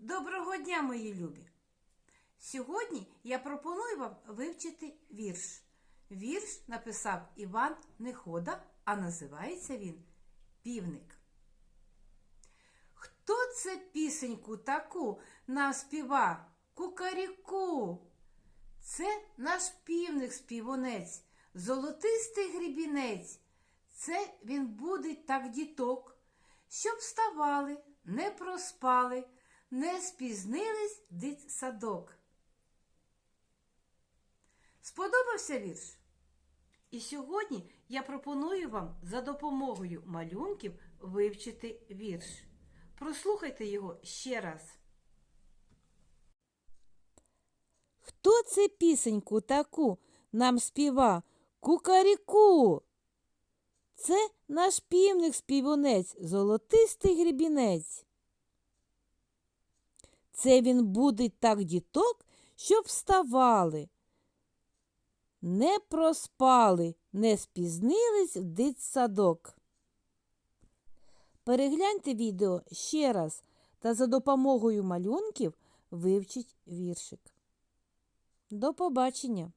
Доброго дня, мої любі! Сьогодні я пропоную вам вивчити вірш. Вірш написав Іван Нехода, а називається він Півник. Хто це пісеньку таку нам співа? Кукаріку? Це наш півник співунець, золотистий грібінець. Це він будить так діток, щоб вставали, не проспали, не спізнились дитсадок. Сподобався вірш? І сьогодні я пропоную вам за допомогою малюнків вивчити вірш. Прослухайте його ще раз. Хто це пісеньку таку нам співа? Кукаріку. Це наш півник співунець, золотистий грібінець. Це він будить так діток, щоб вставали. Не проспали, не спізнились в дитсадок. Перегляньте відео ще раз та за допомогою малюнків вивчіть віршик. До побачення!